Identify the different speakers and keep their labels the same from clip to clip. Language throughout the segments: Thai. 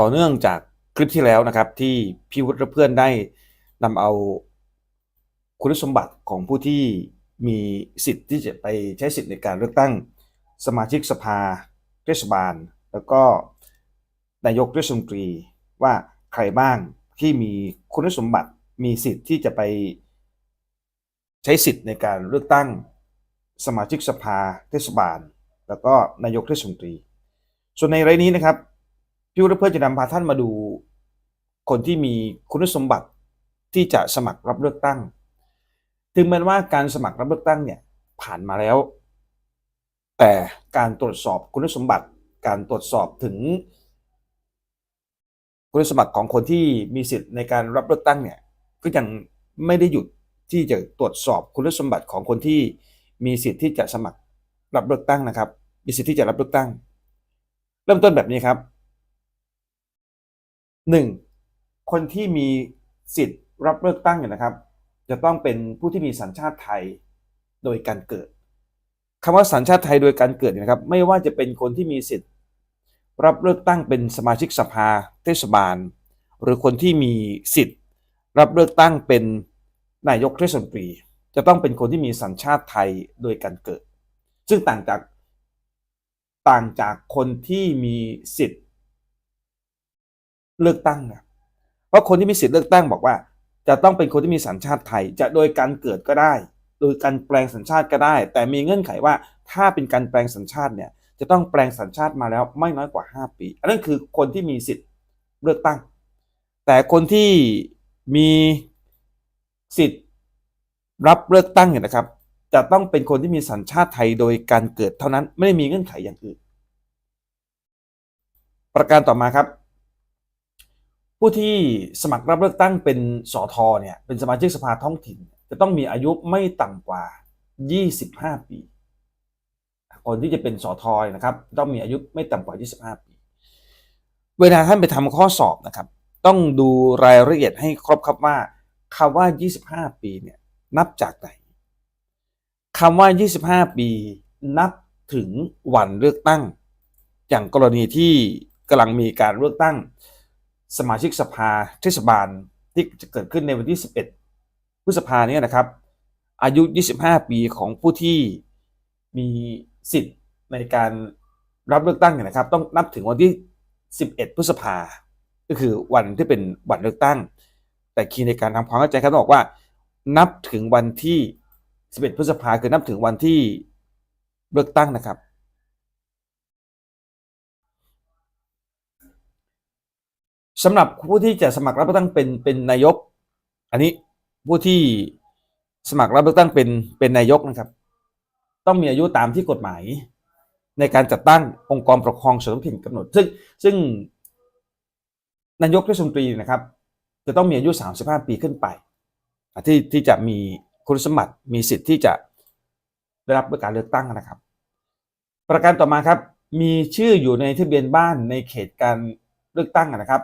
Speaker 1: ต่อเนื่องจากคลิปที่แล้วนะครับ ที่พี่วุฒิและเพื่อนได้นำเอาคุณสมบัติของผู้ที่มีสิทธิ์ที่จะไปใช้สิทธิ์ในการเลือกตั้ง สมาชิกสภาเทศบาล แล้วก็นายกเทศมนตรีว่าใครบ้างที่มีคุณสมบัติมีสิทธิ์ที่จะไปใช้สิทธิ์ในการเลือกตั้ง สมาชิกสภาเทศบาล แล้วก็นายกเทศมนตรี ส่วนในรายนี้นะครับ พี่วุฒิเพื่อจะนำพาท่านมาดูคนที่มีคุณสมบัติที่จะสมัครรับเลือกตั้ง ถึงแม้ว่าการสมัครรับเลือกตั้งเนี่ยผ่านมาแล้ว แต่การตรวจสอบคุณสมบัติ การตรวจสอบถึง คุณสมบัติของคนที่มีสิทธิ์ในการรับเลือกตั้งเนี่ยก็ยังไม่ได้หยุดที่จะตรวจสอบคุณสมบัติของคนที่มีสิทธิ์ที่จะสมัครรับเลือกตั้งนะครับ มีสิทธิ์ที่จะรับเลือกตั้ง เริ่มต้นแบบนี้ครับ หนึ่งคนที่มีสิทธิ์รับเลือกตั้งเนี่ยนะครับ จะต้องเป็นผู้ที่มีสัญชาติไทยโดยการเกิดคำว่าสัญชาติไทยโดยการเกิดเนี่ยนะครับ ไม่ว่าจะเป็นคนที่มีสิทธิ์ รับเลือกตั้งเป็นสมาชิกสภาเทศบาล หรือคนที่มีสิทธิ์ รับเลือกตั้งเป็นนายกเทศมนตรี จะต้องเป็นคนที่มีสัญชาติไทยโดยการเกิด ซึ่งต่างจากต่างจากคนที่มีสิทธิ์ เลือกตั้งนะเพราะคนที่มีสิทธิ์เลือกตั้งบอกว่า จะต้องเป็นคนที่มีสัญชาติไทย จะโดยการเกิดก็ได้ โดยการแปลงสัญชาติก็ได้ แต่มีเงื่อนไขว่าถ้าเป็นการแปลงสัญชาติเนี่ยจะต้องแปลงสัญชาติมาแล้วไม่น้อยกว่า 5 ปี อันนั้นคือคนที่มีสิทธิ์เลือกตั้ง แต่คนที่มีสิทธิ์รับเลือกตั้งเนี่ยนะครับ จะต้องเป็นคนที่มีสัญชาติไทยโดยการเกิดเท่านั้นไม่ได้มีเงื่อนไขอย่างอื่น ประการต่อมาครับ ผู้ที่สมัครรับเลือกตั้งเป็นสอทอเนี่ยเป็นสมาชิกสภาท้องถิ่น จะต้องมีอายุไม่ต่ำกว่า 25 ปี คนที่จะเป็นสอทอนะครับ ต้องมีอายุไม่ต่ำกว่า 25 ปี เวลาท่านไปทำข้อสอบนะครับ ต้องดูรายละเอียดให้ครบครับว่าคำว่า 25 ปีเนี่ยนับจากไหนคำว่า 25 ปีนับถึงวันเลือกตั้ง อย่างกรณีที่กำลังมีการเลือกตั้ง สมาชิกสภาเทศบาลที่จะเกิดขึ้นในวันที่ 11 พฤษภาเนี่ยนะครับ อายุ 25 ปีของผู้ที่มีสิทธิ์ในการรับเลือกตั้งนะครับ ต้องนับถึงวันที่ 11 พฤษภา ก็คือวันที่เป็นวันเลือกตั้ง แต่คีย์ในการทำความเข้าใจครับต้องบอกว่า นับถึงวันที่ 11 พฤษภาคือนับถึงวันที่เลือกตั้งนะครับ สำหรับผู้ที่จะสมัครรับเลือกตั้งเป็นเป็นนายก อันนี้ผู้ที่สมัครรับเลือกตั้งเป็นเป็นนายกนะครับ ต้องมีอายุตามที่กฎหมาย ในการจัดตั้งองค์กรปกครองส่วนท้องถิ่นกำหนด ซึ่งซึ่งนายกเทศมนตรีนะครับ จะต้องมีอายุ 35 ปีขึ้นไป ที่ที่จะมีคุณสมบัติมีสิทธิ์ที่จะได้รับการเลือกตั้งนะครับ ประการต่อมาครับ มีชื่ออยู่ในทะเบียนบ้านในเขตการเลือกตั้งนะครับ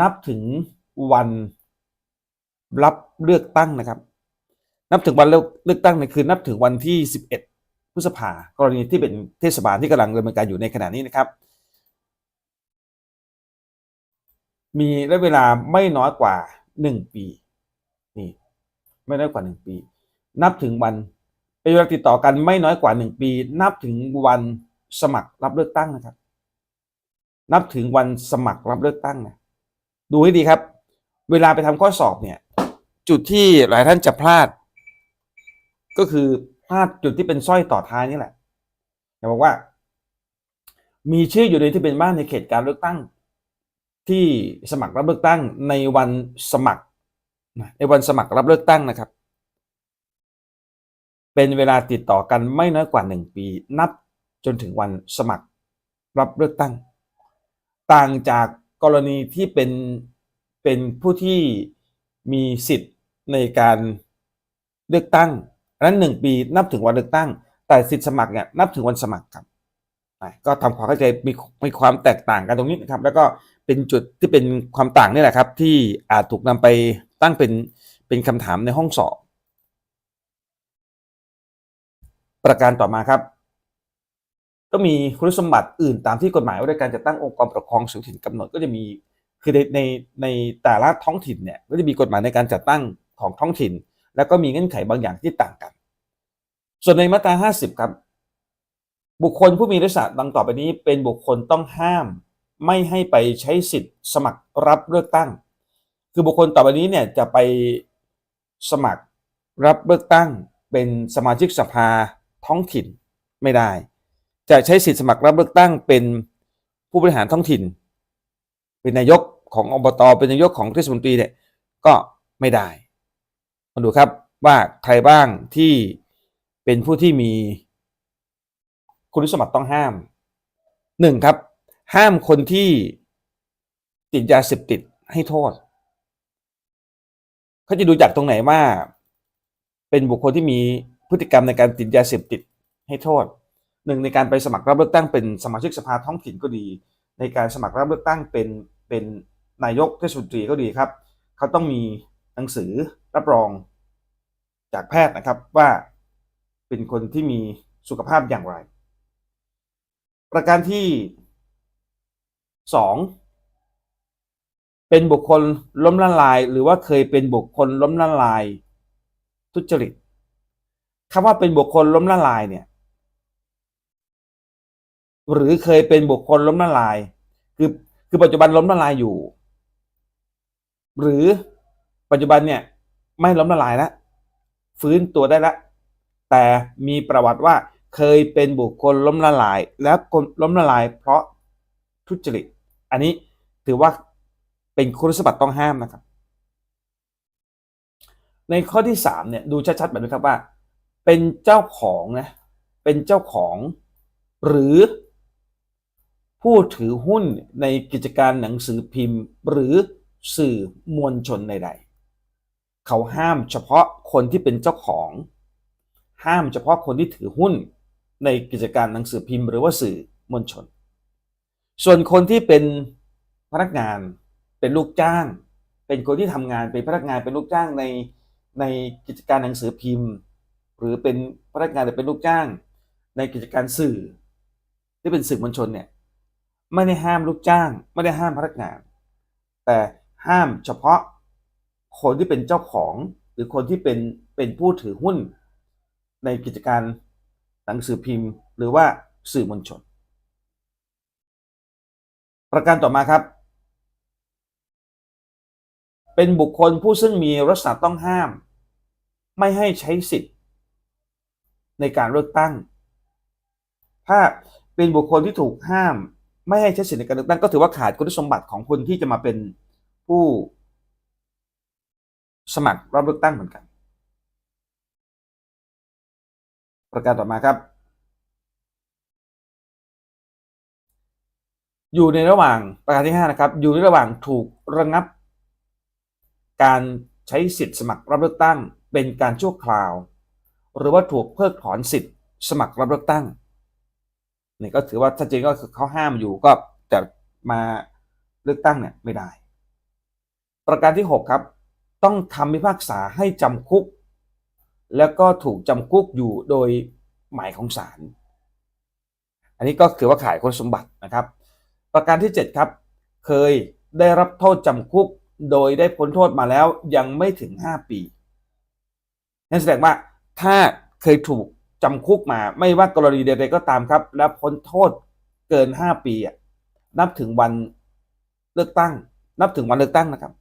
Speaker 1: นับถึงวันรับเลือกตั้งนะครับ นับถึงวันเลือกตั้งในคือนับถึงวันที่ 11พฤษภากรณีที่เป็นเทศบาลที่กำลังดำเนินการอยู่ในขณะนี้นะครับ มีระยะเวลาไม่น้อยกว่า 1 ปีนี่ไม่น้อยกว่า 1 ปี นับถึงวันเป็นเวลาติดต่อกันไม่น้อยกว่า 1 ปี นับถึงวันสมัครรับเลือกตั้งนะครับ นับถึงวันสมัครรับเลือกตั้งนะ ดูให้ดีครับ เวลาไปทำข้อสอบเนี่ย จุดที่หลายท่านจะพลาด ก็คือพลาดจุดที่เป็นสร้อยต่อท้ายนี่แหละอย่าบอกว่า มีชื่ออยู่ในที่เป็นบ้านในเขตการเลือกตั้ง ที่สมัครรับเลือกตั้งในวันสมัครในวันสมัครรับเลือกตั้งนะครับ เป็นเวลาติดต่อกันไม่น้อยกว่า 1 ปี นับจนถึงวันสมัครรับเลือกตั้ง ต่างจาก กรณีที่เป็นเป็นผู้ที่มีสิทธิ์ในการเลือกตั้งนั้นหนึ่งปีนับถึงวันเลือกตั้ง แต่สิทธิ์สมัครเนี่ยนับถึงวันสมัครครับก็ทำความเข้าใจมีมีความแตกต่างกันตรงนี้นะครับ แล้วก็เป็นจุดที่เป็นความต่างนี่แหละครับ ที่อาจถูกนำไปตั้งเป็นเป็นคำถามในห้องสอบ ประการต่อมาครับ ต้องมีคุณสมบัติอื่นตามที่กฎหมายว่าด้วยการจัดตั้งองค์กรปกครองส่วนถิ่นกำหนดก็จะมีคือในในในแต่ละท้องถิ่นเนี่ยก็จะมีกฎหมายในการจัดตั้งของท้องถิ่น แล้วก็มีเงื่อนไขบางอย่างที่ต่างกัน ส่วนในมาตรา 50 ครับ บุคคลผู้มีลักษณะดังต่อไปนี้ เป็นบุคคลต้องห้าม ไม่ให้ไปใช้สิทธิ์ สมัครรับเลือกตั้ง คือบุคคลต่อไปนี้เนี่ยจะไปสมัครรับเลือกตั้ง เป็นสมาชิกสภาท้องถิ่นไม่ได้ จะใช้สิทธิสมัครรับเลือกตั้งเป็นผู้บริหารท้องถิ่น เป็นนายกของอบตเป็นนายกของเทศมนตรีเนี่ยก็ไม่ได้มาดูครับว่าใครบ้างที่เป็นผู้ที่มีคุณสมบัติต้องห้ามหนึ่งครับ ห้ามคนที่ติดยาเสพติดให้โทษเขาจะดูจากตรงไหนว่า เป็นบุคคลที่มีพฤติกรรมในการติดยาเสพติดให้โทษ หนึ่งในการไปสมัครรับเลือกตั้งเป็นสมาชิกสภาท้องถิ่นก็ดี ในการสมัครรับเลือกตั้งเป็นเป็นนายกเทศมนตรีก็ดีครับ เขาต้องมีหนังสือรับรองจากแพทย์นะครับว่าเป็นคนที่มีสุขภาพอย่างไร ประการที่สองเป็นบุคคลล้มละลาย หรือว่าเคยเป็นบุคคลล้มละลาย ทุจริตคำว่าเป็นบุคคลล้มละลายเนี่ย หรือเคยเป็นบุคคลล้มละลาย คือคือปัจจุบันล้มละลายอยู่ หรือปัจจุบันเนี่ยไม่ล้มละลายแล้วฟื้นตัวได้แล้วแต่มีประวัติว่าเคยเป็นบุคคลล้มละลาย แล้วล้มละลาย เพราะทุจริต อันนี้ถือว่าเป็นคุณสมบัติต้องห้ามนะครับ ในข้อที่สามเนี่ยดูชัดๆแบบนี้ครับว่า เป็นเจ้าของนะเป็นเจ้าของ หรือ ผู้ถือหุ้นในกิจการหนังสือพิมพ์ หรือสื่อมวลชนใดๆ เขาห้ามเฉพาะคนที่เป็นเจ้าของ ห้ามเฉพาะคนที่ถือหุ้นในกิจการหนังสือพิมพ์ หรือว่าสื่อมวลชน ส่วนคนที่เป็นพนักงานเป็นลูกจ้าง เป็นคนที่ทำงานเป็นพนักงานเป็นลูกจ้างในในกิจการหนังสือพิมพ์ หรือเป็นพนักงานหรือเป็นลูกจ้าง ในกิจการสื่อที่เป็นสื่อมวลชนเนี่ย ไม่ได้ห้ามลูกจ้าง ไม่ได้ห้ามพนักงาน แต่ห้ามเฉพาะคนที่เป็นเจ้าของ หรือคนที่เป็นเป็นผู้ถือหุ้น ในกิจการหนังสือพิมพ์ หรือว่าสื่อมวลชน ประการต่อมาครับ เป็นบุคคลผู้ซึ่งมีลักษณะต้องห้าม ไม่ให้ใช้สิทธิ์ ในการเลือกตั้ง ถ้าเป็นบุคคลที่ถูกห้าม ไม่ให้ใช้สิทธิ์ในการเลือกตั้งก็ถือว่าขาดคุณสมบัติของคนที่จะมาเป็นผู้สมัครรับเลือกตั้งเหมือนกัน ประการต่อมาครับ อยู่ในระหว่างประการที่5นะครับ อยู่ในระหว่างถูกระงับ การใช้สิทธิ์สมัครรับเลือกตั้ง เป็นการชั่วคราว หรือว่าถูกเพิกถอนสิทธิ์สมัครรับเลือกตั้ง นี่ก็ถือว่าชัดเจนก็คือเขาห้ามอยู่ก็จะมาเลือกตั้งเนี่ยไม่ได้ ประการที่ 6 ครับ ต้องทำพิพากษาให้จำคุก แล้วก็ถูกจำคุกอยู่โดยหมายของศาลอันนี้ก็ถือว่าขายคุณสมบัตินะครับ ประการที่ 7 ครับ เคยได้รับโทษจำคุกโดยได้พ้นโทษมาแล้วยังไม่ถึง 5 ปีนั่นแสดงว่าถ้าเคยถูก จำคุกมาไม่ว่ากรณีใดๆก็ตามครับ และพ้นโทษเกิน 5 ปีนับถึงวันเลือกตั้ง นับถึงวันเลือกตั้งนะครับ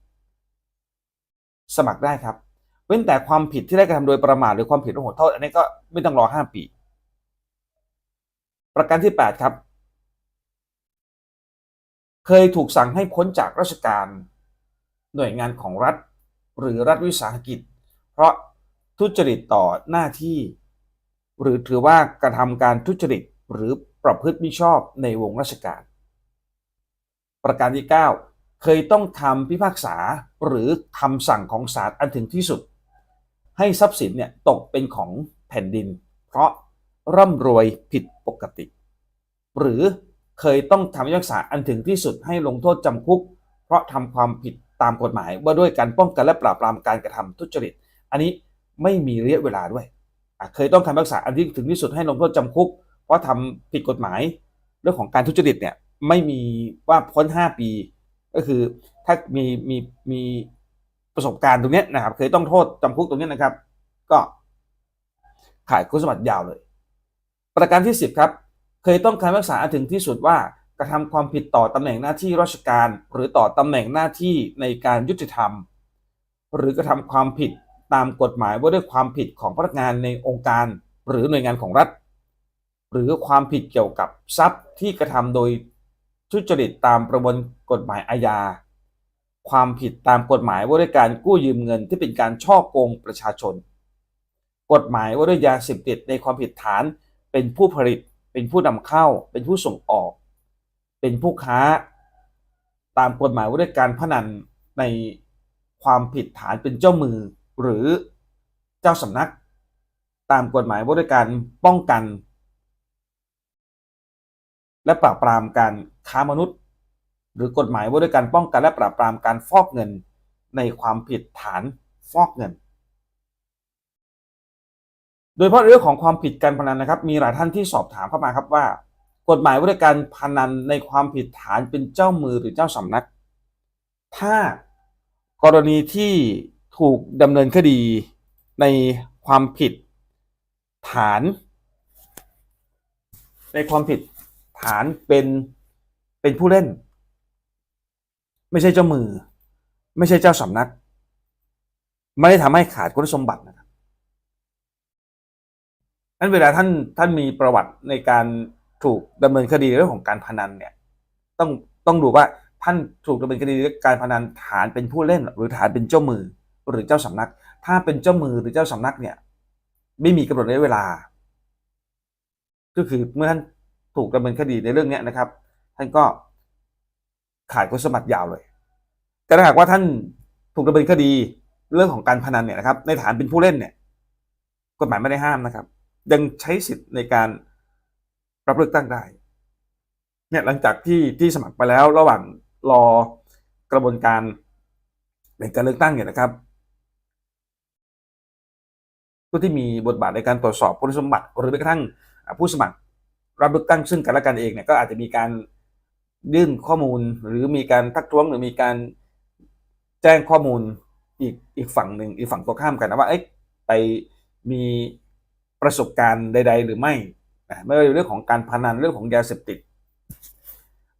Speaker 1: สมัครได้ครับ เว้นแต่ความผิดที่ได้กระทำโดยประมาทหรือความผิดโหดโทษ อันนี้ก็ไม่ต้องรอ 5 ปี ประการที่ 8 ครับ เคยถูกสั่งให้พ้นจากราชการหน่วยงานของรัฐ หรือรัฐวิสาหกิจ เพราะทุจริตต่อหน้าที่ หรือถือว่ากระทำการทุจริตหรือประพฤติมิชอบในวงราชการ ประการที่ 9 เคยต้องทำพิพากษาหรือคำสั่งของศาลอันถึงที่สุด ให้ทรัพย์สินเนี่ยตกเป็นของแผ่นดิน เพราะร่ำรวยผิดปกติ หรือเคยต้องทำพิพากษาอันถึงที่สุดให้ลงโทษจำคุก เพราะทำความผิดตามกฎหมายว่าด้วยการป้องกันและปราบปรามการกระทำทุจริต อันนี้ไม่มีระยะเวลาด้วย เคยต้องทำพิพากษาอันที่ถึงที่สุดให้ลงโทษจำคุก เพราะทำผิดกฎหมายเรื่องของการทุจริตเนี่ยไม่มีว่าพ้น 5 ปี ก็คือถ้ามีมีมีประสบการณ์ตรงนี้นะครับ เคยต้องโทษจำคุกตรงนี้นะครับ ก็ขายคุณสมบัติยาวเลย ประการที่ 10 ครับ เคยต้องการรักษาถึงที่สุดว่ากระทำความผิดต่อตำแหน่งหน้าที่ราชการ หรือต่อตำแหน่งหน้าที่ในการยุติธรรม หรือกระทำความผิด ตามกฎหมายว่าด้วยความผิดของพนักงานในองค์การ หรือหน่วยงานของรัฐ หรือความผิดเกี่ยวกับทรัพย์ที่กระทำโดยทุจริตตามประมวลกฎหมายอาญา ความผิดตามกฎหมายว่าด้วยการกู้ยืมเงินที่เป็นการช่อโกงประชาชน กฎหมายว่าด้วยยาเสพติดในความผิดฐาน เป็นผู้ผลิต เป็นผู้นำเข้า เป็นผู้ส่งออก เป็นผู้ค้า ตามกฎหมายว่าด้วยการพนันในความผิดฐานเป็นเจ้ามือ หรือเจ้าสำนัก ตามกฎหมายว่าด้วยการป้องกัน และปราบปรามการค้ามนุษย์ หรือกฎหมายว่าด้วยการป้องกันและปราบปรามการฟอกเงินในความผิดฐานฟอกเงิน โดยเฉพาะเรื่องของความผิดการพนันนะครับ มีหลายท่านที่สอบถามเข้ามาครับว่า กฎหมายว่าด้วยการพนันในความผิดฐานเป็นเจ้ามือหรือเจ้าสำนัก ถ้ากรณีที่ ถูกดำเนินคดีในความผิดฐาน ในความผิดฐานเป็นเป็นผู้เล่น ไม่ใช่เจ้ามือ ไม่ใช่เจ้าสำนัก ไม่ได้ทำให้ขาดคุณสมบัตินะครับนั้นเวลาท่านท่านมีประวัติในการถูกดำเนินคดีเรื่องของการพนันเนี่ย ต้องต้องดูว่าท่านถูกดำเนินคดีเรื่องการพนันฐานเป็นผู้เล่น หรือฐานเป็นเจ้ามือ หรือเจ้าสำนัก ถ้าเป็นเจ้ามือหรือเจ้าสำนักเนี่ย ไม่มีกำหนดระยะเวลา ก็คือเมื่อท่านถูกดำเนินคดีในเรื่องนี้นะครับ ท่านก็ขาดคุณสมบัติยาวเลย แต่ถ้าหากว่าท่านถูกดำเนินคดีเรื่องของการพนันเนี่ยนะครับ ในฐานเป็นผู้เล่นเนี่ย กฎหมายไม่ได้ห้ามนะครับ ยังใช้สิทธิ์ในการรับเลือกตั้งได้ เนี่ยหลังจากที่ที่สมัครไปแล้วระหว่างรอกระบวนการในการเลือกตั้งเนี่ยนะครับ ผู้ที่มีบทบาทในการตรวจสอบคุณสมบัติหรือแม้กระทั่งผู้สมัครรับเลือกตั้งซึ่งกันและกันเองเนี่ยก็อาจจะมีการยื่นข้อมูลหรือมีการทักท้วงหรือมีการแจ้งข้อมูลอีกอีกฝั่งหนึ่งอีกฝั่งตรงข้ามกันนะว่าเอ๊ะไปมีประสบการณ์ใด ๆ หรือไม่ไม่ว่าเรื่องของการพนันเรื่องของยาเสพติด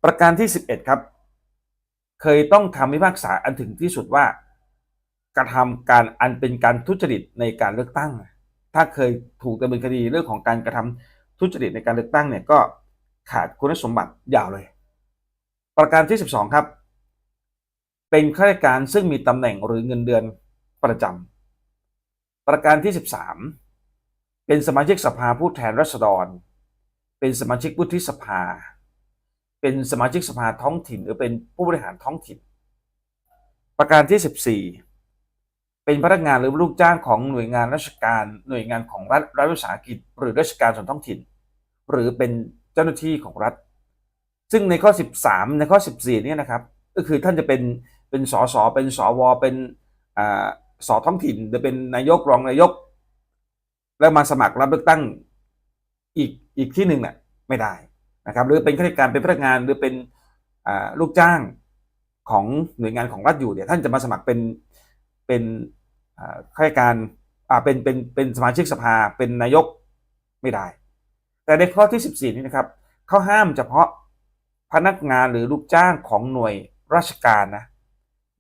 Speaker 1: ประการที่ 11 ครับ เคยต้องทำพิพากษาอันถึงที่สุดว่า กระทำการอันเป็นการทุจริตในการเลือกตั้ง ถ้าเคยถูกดำเนินคดีเรื่องของการกระทำทุจริตในการเลือกตั้งเนี่ยก็ขาดคุณสมบัติยาวเลย ประการที่ 12 ครับ เป็นข้าราชการซึ่งมีตำแหน่งหรือเงินเดือนประจำประการที่ 13 เป็นสมาชิกสภาผู้แทนราษฎร เป็นสมาชิกวุฒิสภา เป็นสมาชิกสภาท้องถิ่น หรือเป็นผู้บริหารท้องถิ่น ประการที่ 14 เป็นพนักงานหรือลูกจ้างของหน่วยงานราชการ หน่วยงานของรัฐรัฐวิสาหกิจ หรือราชการส่วนท้องถิ่น หรือเป็นเจ้าหน้าที่ของรัฐ ซึ่งในข้อ 13 ในข้อ 14เนี่ยนะครับ ก็คือท่านจะเป็นเป็นสสเป็นสวเป็นอ่าสท้องถิ่นหรือเป็นนายกรองนายก แล้วมาสมัครรับเลือกตั้งอีกอีกที่หนึ่งเนี่ยไม่ได้นะครับ หรือเป็นข้าราชการเป็นพนักงานหรือเป็นอ่าลูกจ้างของหน่วยงานของรัฐอยู่เนี่ยท่านจะมาสมัครเป็นเป็น ข้าราชการเป็นเป็นเป็นสมาชิกสภาเป็นนายกไม่ได้ แต่ในข้อที่ 14 นี้นะครับเขาห้ามเฉพาะพนักงานหรือลูกจ้างของหน่วยราชการนะ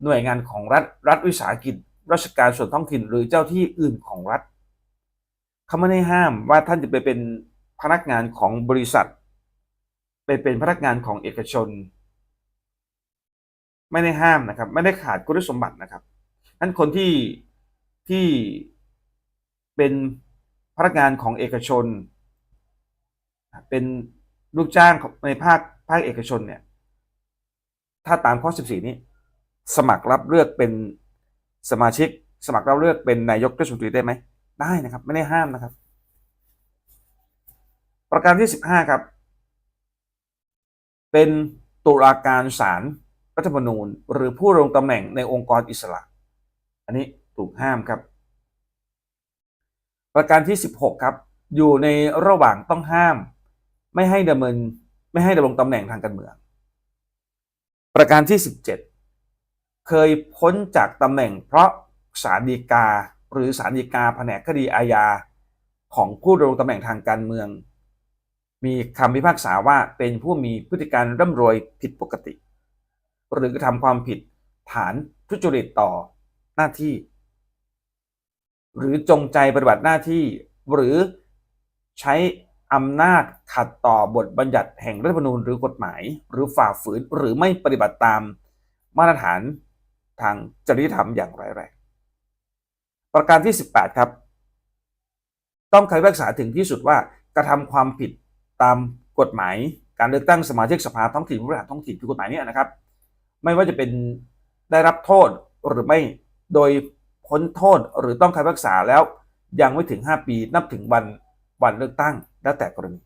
Speaker 1: หน่วยงานของรัฐรัฐวิสาหกิจ ราชการส่วนท้องถิ่นหรือเจ้าที่อื่นของรัฐเขาไม่ได้ห้ามว่าท่านจะไปเป็นพนักงานของบริษัท ไปเป็นพนักงานของเอกชน ไม่ได้ห้ามนะครับ ไม่ได้ขาดคุณสมบัตินะครับนั้นคนที่ ที่เป็นพนักงานของเอกชน เป็นลูกจ้างในภาคภาคเอกชนเนี่ย ถ้าตามข้อ 14 นี้ สมัครรับเลือกเป็นสมาชิก สมัครรับเลือกเป็นนายกเทศมนตรีได้ไหม ได้นะครับ ไม่ได้ห้ามนะครับ ประการที่ 15 ครับ เป็นตุลาการศาลรัฐธรรมนูญ หรือผู้ลงตำแหน่งในองค์กรอิสระ อันนี้ ถูกห้ามครับ ประการที่ 16 ครับ อยู่ในระหว่างต้องห้าม ไม่ให้ดำเนินไม่ให้ดำรงตำแหน่งทางการเมือง ประการที่ 17 เคยพ้นจากตำแหน่งเพราะศาลฎีกาหรือศาลฎีกาแผนกคดีอาญาของผู้ดำรงตำแหน่งทางการเมือง มีคำพิพากษาว่าเป็นผู้มีพฤติการร่ำรวยผิดปกติ หรือกระทำความผิดฐานทุจริตต่อหน้าที่ หรือจงใจปฏิบัติหน้าที่ หรือใช้อำนาจขัดต่อบทบัญญัติแห่งรัฐธรรมนูญหรือกฎหมาย หรือฝ่าฝืนหรือไม่ปฏิบัติตามมาตรฐานทางจริยธรรมอย่างร้ายแรงประการที่ 18 ครับ ต้องคำพิพากษาถึงที่สุดว่ากระทำความผิดตามกฎหมาย การเลือกตั้งสมาชิกสภาท้องถิ่นผู้บริหารท้องถิ่นคือกฎหมายเนี้นะครับ ไม่ว่าจะเป็นได้รับโทษหรือไม่โดย พ้นโทษหรือต้องคำพิพากษาแล้วยังไม่ถึง 5 ปีนับถึงวันวันเลือกตั้งแล้วแต่กรณี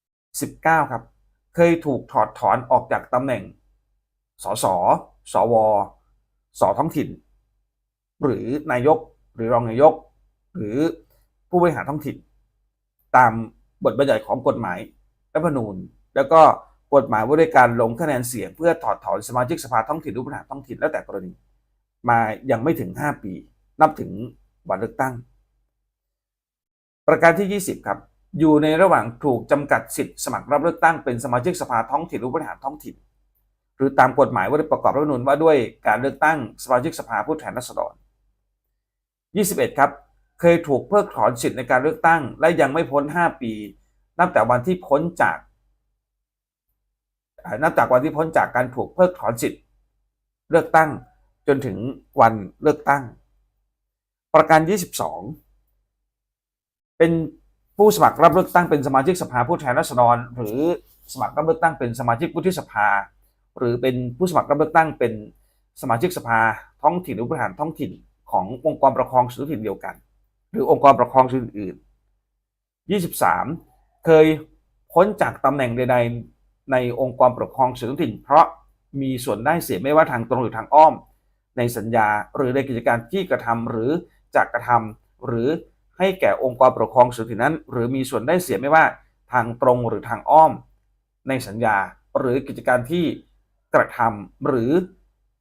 Speaker 1: 19 ครับ เคยถูกถอดถอนออกจากตำแหน่ง สส สว สท้องถิ่น หรือนายกหรือรองนายก หรือผู้บริหารท้องถิ่น ตามบทบัญญัติของกฎหมายรัฐธรรมนูญ แล้วก็กฎหมายว่าด้วยการลงคะแนนเสียงเพื่อถอดถอนสมาชิกสภาท้องถิ่นหรือผู้บริหารท้องถิ่นแล้วแต่กรณี มายังไม่ถึง 5 ปี นับถึงวันเลือกตั้ง ประการที่ 20 ครับ อยู่ในระหว่างถูกจำกัดสิทธิ์สมัครรับเลือกตั้งเป็นสมาชิกสภาท้องถิ่นหรือบริหารท้องถิ่น หรือตามกฎหมายว่าด้วยประกอบรัฐธรรมนูญว่าด้วยการเลือกตั้งสมาชิกสภาผู้แทนราษฎร 21 ครับ เคยถูกเพิกถอนสิทธิ์ในการเลือกตั้ง และยังไม่พ้น 5 ปี นับแต่วันที่พ้นจากนับจากวันที่พ้นจากการถูกเพิกถอนสิทธิ์เลือกตั้ง จนถึงวันเลือกตั้ง ประการ 22 เป็นผู้สมัครรับเลือกตั้งเป็นสมาชิกสภาผู้แทนราษฎร หรือสมัครรับเลือกตั้งเป็นสมาชิกวุฒิสภา หรือเป็นผู้สมัครรับเลือกตั้งเป็นสมาชิกสภาท้องถิ่นหรือบริหารท้องถิ่นขององค์กรปกครองส่วนท้องถิ่นเดียวกัน หรือองค์กรปกครองส่วนอื่น 23 เคยพ้นจากตำแหน่งใดๆในองค์กรปกครองส่วนท้องถิ่น เพราะมีส่วนได้เสียไม่ว่าทางตรงหรือทางอ้อม ในสัญญา หรือในกิจการที่กระทำหรือจะกระทำหรือให้แก่องค์กรปกครองส่วนถิ่นนั้น หรือมีส่วนได้เสียไม่ว่าทางตรงหรือทางอ้อม ในสัญญา หรือกิจการที่กระทำหรือ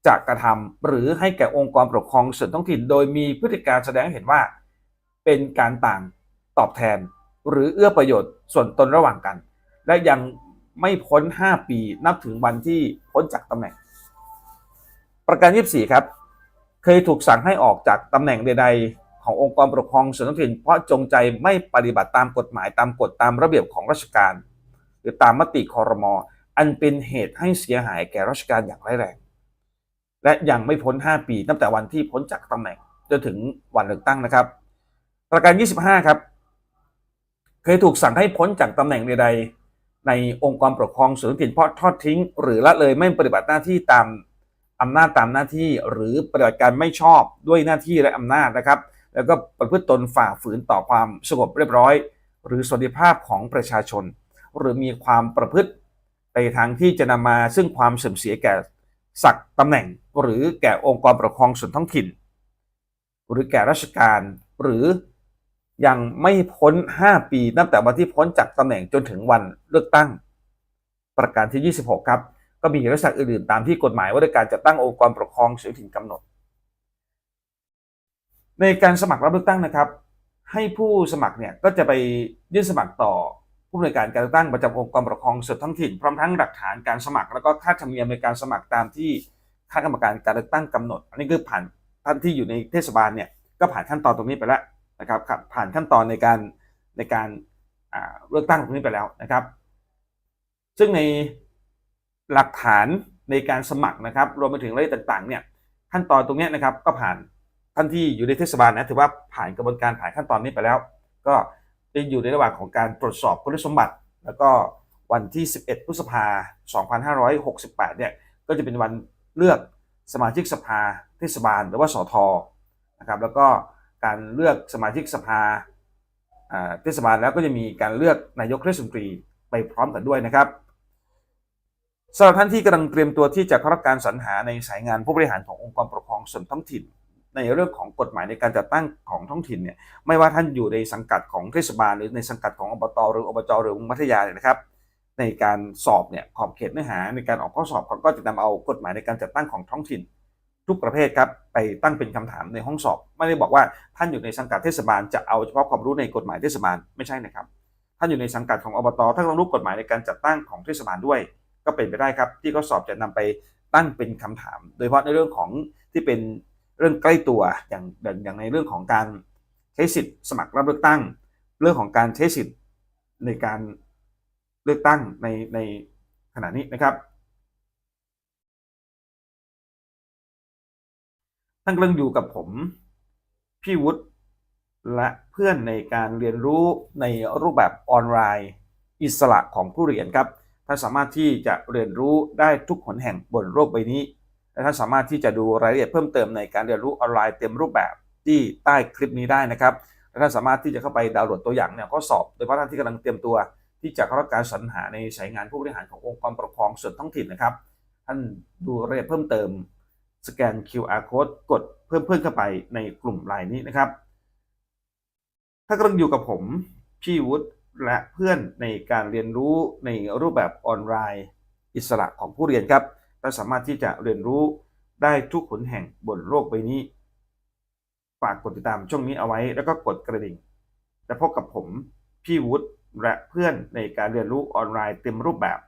Speaker 1: จะกระทำหรือให้แก่องค์กรปกครองส่วนท้องถิ่น โดยมีพฤติการแสดงให้เห็นว่า เป็นการต่างตอบแทน หรือเอื้อประโยชน์ส่วนตนระหว่างกัน และยังไม่พ้น 5 ปีนับถึงวันที่พ้นจากตำแหน่ง ประการ24 ครับ เคยถูกสั่งให้ออกจากตำแหน่งใดๆ ขององค์กรปกครองส่วนท้องถิ่นเพราะจงใจไม่ปฏิบัติตามกฎหมายตามกฎตามระเบียบของราชการ หรือตามมติคอรมออันเป็นเหตุให้เสียหายแก่ราชการอย่างร้ายแรง และยังไม่พ้น 5 ปีนับแต่วันที่พ้นจากตำแหน่งจนถึงวันเลือกตั้งนะครับ ประการ 25 ครับ เคยถูกสั่งให้พ้นจากตำแหน่งใด ๆ ในองค์กรปกครองส่วนท้องถิ่นเพราะทอดทิ้ง หรือละเลยไม่ปฏิบัติหน้าที่ตาม อำนาจตามหน้าที่หรือปฏิบัติการไม่ชอบด้วยหน้าที่และอำนาจนะครับ แล้วก็ประพฤติตนฝ่าฝืนต่อความสงบเรียบร้อย หรือสวัสดิภาพของประชาชน หรือมีความประพฤติไปทางที่จะนำมาซึ่งความเสื่อมเสียแก่ศักดิ์ตำแหน่ง หรือแก่องค์กรปกครองส่วนท้องถิ่น หรือแก่ราชการหรือยังไม่พ้น 5 ปีนับแต่วันที่พ้นจากตำแหน่งจนถึงวันเลือกตั้ง ประการที่ 26 ครับ ก็มีลักษณะอื่นๆตามที่กฎหมายว่าด้วยการจัดตั้งองค์กรปกครองส่วนท้องถิ่นกำหนด ในการสมัครรับเลือกตั้งนะครับ ให้ผู้สมัครเนี่ยก็จะไปยื่นสมัครต่อผู้บริการการเลือกตั้งประจำองค์กรปกครองส่วนท้องถิ่นพร้อมทั้งหลักฐานการสมัคร แล้วก็ค่าธรรมเนียมในการสมัครตามที่คณะกรรมการการเลือกตั้งกำหนด อันนี้คือผ่านท่านที่อยู่ในเทศบาลเนี่ยก็ผ่านขั้นตอนตรงนี้ไปแล้วนะครับผ่านขั้นตอนในการในการเลือกตั้งตรงนี้ไปแล้วนะครับ ซึ่งใน หลักฐานในการสมัครนะครับ รวมไปถึงรายละเอียดต่างๆเนี่ยขั้นตอนตรงนี้นะครับก็ผ่านท่านที่อยู่ในเทศบาลนะถือว่าผ่านกระบวนการผ่านขั้นตอนนี้ไปแล้ว ก็จะอยู่ในระหว่างของการตรวจสอบคุณสมบัติ แล้วก็วันที่ 11 พฤษภา 2568 เนี่ยก็จะเป็นวันเลือกสมาชิกสภาเทศบาลหรือว่าสทนะครับแล้วก็การเลือกสมาชิกสภาเทศบาลแล้วก็จะมีการเลือกนายกเทศมนตรีไปพร้อมกันด้วยนะครับ สำหรับท่านที่กำลังเตรียมตัวที่จะเข้ารับการสรรหาในสายงานผู้บริหารขององค์กรปกครองส่วนท้องถิ่น ในเรื่องของกฎหมายในการจัดตั้งของท้องถิ่นเนี่ยไม่ว่าท่านอยู่ในสังกัดของเทศบาลหรือในสังกัดของอบตหรืออบจหรือมัธยาเนี่ยนะครับ ในการสอบเนี่ยขอบเขตเนื้อหาในการออกข้อสอบเขาก็จะนำเอากฎหมายในการจัดตั้งของท้องถิ่น ทุกประเภทครับไปตั้งเป็นคำถามในห้องสอบ ไม่ได้บอกว่าท่านอยู่ในสังกัดเทศบาลจะเอาเฉพาะความรู้ในกฎหมายเทศบาลไม่ใช่นะครับท่านอยู่ในสังกัดของอบตท่านต้องรู้กฎหมายในการจัดตั้งของเทศบาลด้วย ก็เป็นไปได้ครับ ที่ข้อสอบจะนำไปตั้งเป็นคำถาม โดยเฉพาะในเรื่องของที่เป็นเรื่องใกล้ตัวอย่างอย่างในเรื่องของการใช้สิทธิ์สมัครรับเลือกตั้ง เรื่องของการใช้สิทธิ์ในการเลือกตั้งในในขณะนี้นะครับท่านกำลังอยู่กับผมพี่วุฒิและเพื่อนในการเรียนรู้ในรูปแบบออนไลน์ อิสระของผู้เรียนครับ ท่านสามารถที่จะเรียนรู้ได้ทุกหนแห่งบนโลกใบนี้ และท่านสามารถที่จะดูรายละเอียดเพิ่มเติมในการเรียนรู้ออนไลน์เต็มรูปแบบที่ใต้คลิปนี้ได้นะครับและท่านสามารถที่จะเข้าไปดาวน์โหลดตัวอย่างเนี่ยข้อสอบ โดยเฉพาะท่านที่กำลังเตรียมตัว ที่จะเข้ารับการสรรหาในสายงานผู้บริหารขององค์กรปกครองส่วนท้องถิ่นนะครับ ท่านดูรายละเอียดเพิ่มเติม สแกน QR code กดเพิ่มเพื่อนเข้าไปในกลุ่มไลน์นี้นะครับ ถ้ากำลังอยู่กับผมพี่วุฒิ และเพื่อนในการเรียนรู้ในรูปแบบออนไลน์ อิสระของผู้เรียนครับเราสามารถที่จะเรียนรู้ได้ทุกหนแห่งบนโลกใบนี้ฝากกดติดตามช่องนี้เอาไว้แล้วก็กดกระดิ่ง และพบกับผมพี่วุฒิและเพื่อนในการเรียนรู้ออนไลน์เต็มรูปแบบ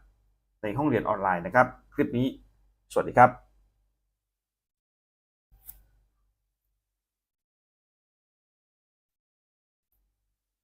Speaker 1: ในห้องเรียนออนไลน์นะครับ คลิปนี้ สวัสดีครับ